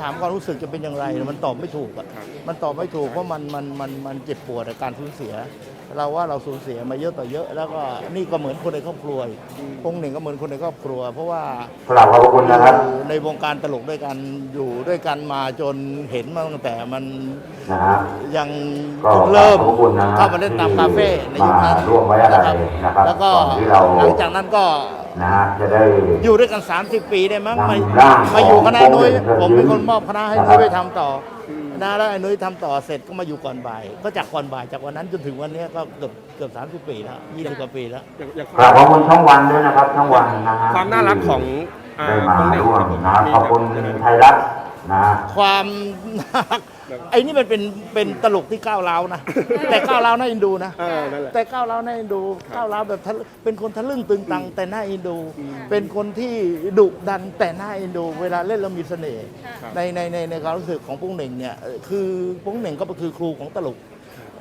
ถามความรู้สึกจะเป็นอย่างไร มันตอบไม่ถูกอะครับมันตอบไม่ถูกเพราะมันมันมันมันเจ็บปวดกับการสูญเสีย เราว่าเราสูญเสียมาเยอะต่อเยอะ แล้วก็นี่ก็เหมือนคนในครอบครัวพงหนึ่งก็เหมือนคนในครอบครัว เพราะว่ากราบขอบพระคุณนะครับอยู่ในวงการตลกด้วยกันอยู่ด้วยกันมาจนเห็นมาตั้งแต่มันนะฮะยังก็เริ่มขอบคุณนะฮะเข้ามาเล่นตามคาเฟ่ในยุคนั้นมาร่วมไว้อะไรนะครับแล้วก็ก่อนที่เราหลังจากนั้นก็นะฮะจะได้อยู่ด้วยกัน 30 ปีได้มั้งมานำร่างมาอยู่คณะของนุ้ยพงษ์ผมเป็นคนมอบคณะให้นะครับนุ้ยไปทำต่อ นะแล้วไอ้นุ้ยทำต่อเสร็จก็มาอยู่ก่อนบ่าย ก็จากก่อนบ่ายจากวันนั้นจนถึงวันนี้ก็เกือบเกือบ30ปีแล้ว20กว่าปีแล้ว อย่างอย่างคกราบวามขอบคุณช่องวันด้วยนะครับช่องวันนะฮะความน่ารักของอ่าได้มาตรงนี้ร่วมครับผมนะมีขอบคุณแบบไทยรัฐนะ ความรัก ไอ้นี่มันเป็นเป็นตลกที่ก้าวร้าวนะ แต่ก้าวร้าวน่าเอ็นดูนะเออนั่นแหละ แต่ก้าวร้าวน่าเอ็นดูก้าวร้าวแบบทะลึเป็นคนทะลึ่งตึงตังแต่น่าเอ็นดู เป็นคนที่ดุดันแต่น่าเอ็นดู เวลาเล่นแล้วมีเสน่ห์ครับในในในในความรู้สึกของปุ้งเหน่งเนี่ยเอ่อคือปุ้งเหน่งก็คือครูของตลก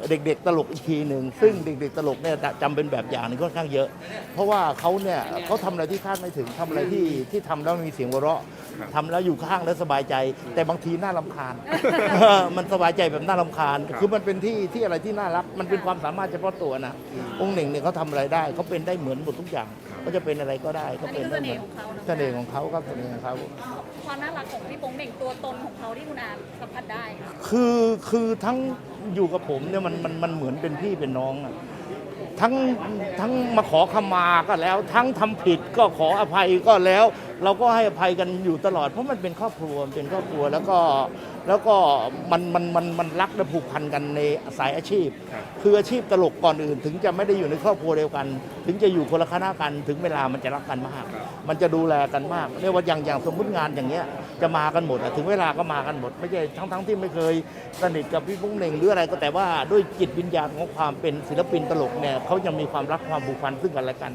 เด็กๆตลกอีกทีหนึ่งซึ่งเด็กๆตลกเนี่ยจะจำเป็นแบบอย่างนี่ค่อนข้างเยอะ เพราะว่าเขาเนี่ยเขาทำอะไรที่คาดไม่ถึงทำอะไรที่ที่ทำแล้วมีเสียงหัวเราะทำแล้วอยู่ข้างแล้วสบายใจ แต่บางทีน่ารำคาญ มันสบายใจแบบน่ารำคาญครับคือมันเป็นที่ที่อะไรที่น่ารักมันเป็นความสามารถเฉพาะตัวนะองค์หนึ่งเนี่ยเขาทำอะไรได้เขาเป็นได้เหมือนหมดทุกอย่าง เขาจะเป็นอะไรก็ได้เขาเป็นได้เหมือนเสน่ห์ของเขาครับเสน่ห์ของเขา ความน่ารักของพี่โป้งเหน่งตัวตนของเขาที่คุณอาสัมผัสได้ค่ะคือคือทั้งอยู่กับผมเนี่ยมันมันมันเหมือนเป็นพี่เป็นน้องอะทั้งทั้งมาขอขมาก็แล้ว ทั้งทำผิดก็ขออภัยก็แล้ว เราก็ให้อภัยกันอยู่ตลอด เพราะมันเป็นครอบครัวมันเป็นครอบครัวแล้วก็แล้วก็มันมันมันมันรักและผูกพันกันในสายอาชีพ คืออาชีพตลกก่อนอื่น ถึงจะไม่ได้อยู่ในครอบครัวเดียวกัน ถึงจะอยู่คนละคณะกันถึงเวลามันจะรักกันมาก มันจะดูแลกันมากเรียกว่าอย่างอย่างสมมติงานอย่างเงี้ยจะมากันหมดถึงเวลาก็มากันหมด ไม่ใช่ทั้งทั้งที่ไม่เคยสนิทกับพี่พุ้งเหน่งหรืออะไรก็แต่ว่าด้วยจิตวิญญาณของความเป็นศิลปินตลกเนี่ยเขายังมีความรักความผูกพันซึ่งกันและกัน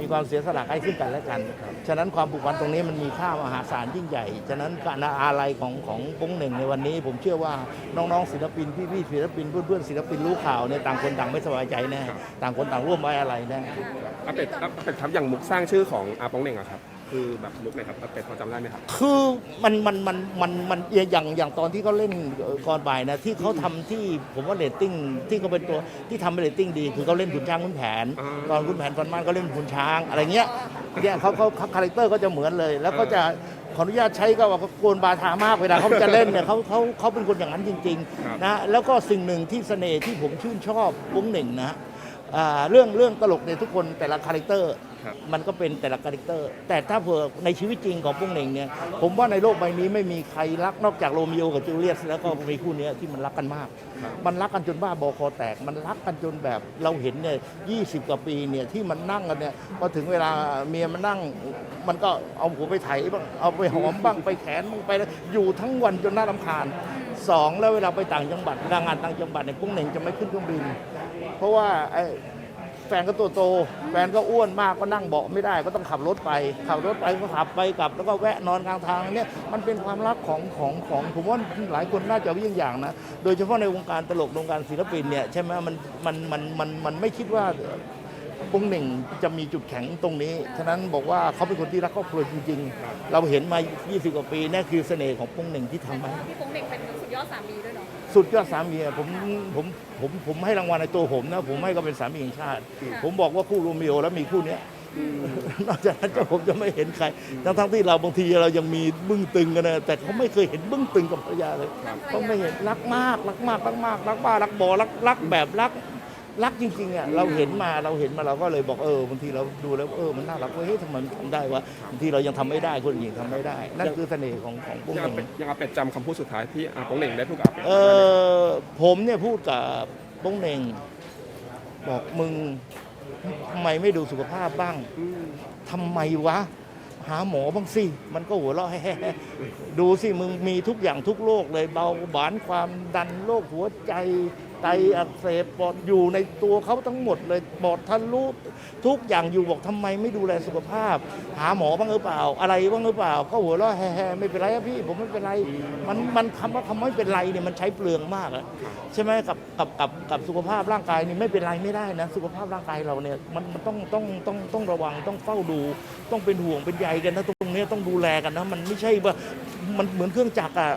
มีความเสียสละให้ซึ่งกันและกัน ฉะนั้นความผูกพันตรงนี้มันมีค่ามหาศาลยิ่งใหญ่ ฉะนั้นการอาลัยของของพุ้งเหน่งในวันนี้ ผมเชื่อว่าน้องๆศิลปินพี่ๆศิลปินเพื่อนๆศิลปินรู้ข่าวเนี่ยต่างคนต่างไม่สบายใจแน่ต่างคนต่างร่วมไว้อะไรแน่อาเป็ดอาเป็ดครับอย่างมุกสร้างชื่อของอาปองเหน่งอะครับ คือแบบมุกไหนครับอาเป็ดพอจำได้ไหมครับ คือมันมันมันมันมันอย่างอย่างตอนที่เขาเล่นเอ่อก่อนบ่ายนะที่เขาทำที่ผมว่าเรตติ้งที่เขาเป็นตัวที่ทำให้เรตติ้งดี คือเขาเล่นขุนช้างขุนแผนอ่าตอนขุนแผนฟันมันก็เล่นขุนช้างอะไรเงี้ยเนี่ยเขาเขาเขาคาแรคเตอร์ก็จะเหมือนเลย แล้วก็จะขออนุญาตใช้ก็ว่าเขาโกนบาทามากเวลาเขาจะเล่นเนี่ยเขาเขาเขาเป็นคนอย่างนั้นจริงครับๆนะแล้วก็สิ่งหนึ่งที่เสน่ห์ที่ผมชื่นชอบวงหนึ่งนะอ่าเรื่องเรื่องตลกเนี่ยทุกคนแต่ละคาแรคเตอร์ ครับ มันก็เป็นแต่ละคาแรคเตอร์ แต่ถ้าเผื่อในชีวิตจริงของปุ้งเหน่งเนี่ย ผมว่าในโลกใบนี้ไม่มีใครรักนอกจากโรมิโอกับจูเลียสแล้วก็มีคู่เนี้ยที่มันรักกันมาก ครับ มันรักกันจนบ้าบอคอแตก มันรักกันจนแบบเราเห็นเนี่ยยีกว่าปีเนี่ยที่มันนั่งกันเนี่ยพอถึงเวลาเมียมันนั่ง มันก็เอาหัวไปไถบ้างเอาไปหอมบ้างไปแขนบ้างไปแล้วอยู่ทั้งวันจนน่ารำคาญสองแล้วเวลาไปต่างจังหวัดเวลางานต่างจังหวัดเนี่ยปุ้งเหน่งจะไม่ขึ้นเครื่องบิน เพราะว่าไอ้ แฟนก็ตัวโต แฟนก็อ้วนมากก็นั่งเบาะไม่ได้ก็ต้องขับรถไป ขับรถไปก็ขับไปกลับ แล้วก็แวะนอนกลางทางเนี่ยมันเป็นความรักของของของผมว่าหลายคนน่าจะยิ่งอย่างนะ โดยเฉพาะในวงการตลกวงการศิลปินเนี่ยใช่ไหมมันมันมันมันมันไม่คิดว่า ปุ้งหนึ่งจะมีจุดแข็งตรงนี้ ฉะนั้นบอกว่าเขาเป็นคนที่รักครอบครัวจริงๆ เราเห็นมา 20 กว่าปีนี่คือเสน่ห์ของปุ้งหนึ่งที่ทำมาพี่โป้งเหน่งเป็นสุดยอดสามีด้วยเนาะ สุดยอดสามีอะผมผมผมผมให้รางวัลในตัวผมนะ ผมให้ก็เป็นสามีแห่งชาติ ผมบอกว่าคู่โรมิโอแล้วมีคู่เนี้ยนอกจากนั้นก็ผมจะไม่เห็นใคร ทั้งทั้งที่เราบางทีเรายังมีบึ้งตึงกันนะแต่เขาไม่เคยเห็นบึ้งตึงกับภรรยาเลยเขาไม่เห็นรักมากรักมากรักมากรักบ้ารักบอรักรักแบบรัก รักจริงๆอะเราเห็นมาเราเห็นมาเราก็เลยบอกเออบางทีเราดูแล้วเออมันน่ารักเว้ยเฮ้ยทำไมมันทำได้วะบางทีเรายังทำไม่ได้คนอื่นทำไม่ได้ นั่นคือเสน่ห์ของของพวกยังอานี้เป็ดยังอาเป็ดจำคำพูดสุดท้ายที่อาปองเหน่งได้พูดกับอาเป็ดเออผมเนี่ยพูดกับโป้งเหน่งบอกมึงทำไมไม่ดูสุขภาพบ้าง มทำไมวะ หาหมอบ้างสิ มันก็หัวเราะแฮ่ๆดูสิ มึงมีทุกอย่างทุกโรคเลยเบาหวานความดันโรคหัวใจไตอักเสบปอดอยู่ในตัวเขาทั้งหมดเลยปอดทะลุทุกอย่างอยู่บอกทำไมไม่ดูแลสุขภาพ หาหมอบ้างหรือเปล่า อะไรบ้างหรือเปล่าก็หัวเราะแฮ่ๆไม่เป็นไรพี่ผมไม่เป็นไร มันมันคำว่าคำไม่เป็นไรเนี่ยมันใช้เปลืองมากอะใช่ไหมกับกับกับกับสุขภาพร่างกายนี่ไม่เป็นไรไม่ได้นะสุขภาพร่างกายเราเนี่ยมันมันต้องต้องต้องต้องระวังต้องเฝ้าดู ต้องเป็นห่วงเป็นใยกันนะตรงนี้ต้องดูแลกันนะมันไม่ใช่ว่ามันเหมือนเครื่องจักรอะ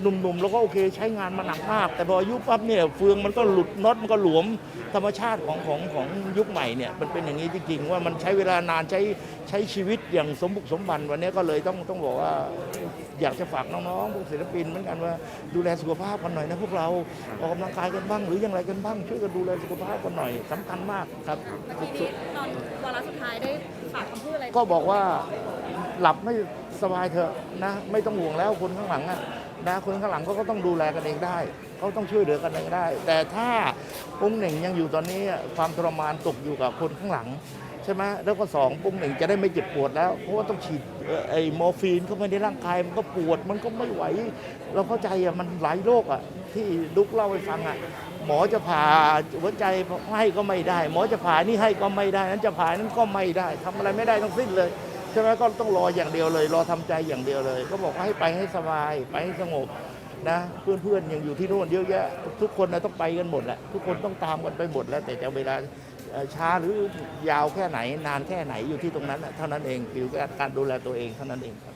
หนุ่มๆแล้วก็โอเคใช้งานมาหนักมาก แต่พออายุปั๊บเนี่ยเฟืองมันก็หลุดน็อตมันก็หลวมธรรมชาติของของของยุคใหม่เนี่ยมันเป็นอย่างนี้จริงๆว่ามันใช้เวลานานใช้ใช้ชีวิตอย่างสมบุกสมบันวันนี้ก็เลยต้องต้องบอกว่าอยากจะฝากน้องๆพวกศิลปินเหมือนกันว่าดูแลสุขภาพกันหน่อยนะพวกเราออกกำลังกายกันบ้าง หรืออย่างไรกันบ้างช่วยกันดูแลสุขภาพกันหน่อยสำคัญมากครับเมื่อกี้นี้ตอนวาระสุดท้ายได้ฝากคำพูดอะไรก็บอกว่าหลับไม่สบายเถอะนะไม่ต้องห่วงแล้วคนข้างหลังอะ นะคนข้างหลังเขาก็ต้องดูแลกันเองได้เขาต้องช่วยเหลือกันเองได้ แต่ถ้าปุ้งเหน่งยังอยู่ตอนนี้ความทรมานตกอยู่กับคนข้างหลังใช่ไหมแล้วก็สองปุ้งเหน่งจะได้ไม่เจ็บปวดแล้ว เพราะว่าต้องฉีดเอ่อไอ้มอร์ฟีนเข้าไปในร่างกายมันก็ปวดมันก็ไม่ไหว เราเข้าใจอะมันหลายโรคอะที่ดุกเล่าให้ฟังอะหมอจะผ่าหัวใจให้ก็ไม่ได้ หมอจะผ่านี่ให้ก็ไม่ได้ นั้นจะผ่านั้นก็ไม่ได้ทำอะไรไม่ได้ทั้งสิ้นเลย ใช่ไหมก็ต้องรออย่างเดียวเลย รอทำใจอย่างเดียวเลย ก็บอกว่าให้ไปให้สบายไปให้สงบนะเพื่อนๆยังอยู่ที่โน่นเยอะแยะทุกคนนะต้องไปกันหมดแหละทุกคนต้องตามกันไปหมดแล้ว แต่จะเวลาช้าหรือยาวแค่ไหนนานแค่ไหนอยู่ที่ตรงนั้นเท่านั้นเองคือการดูแลตัวเองเท่านั้นเองครับ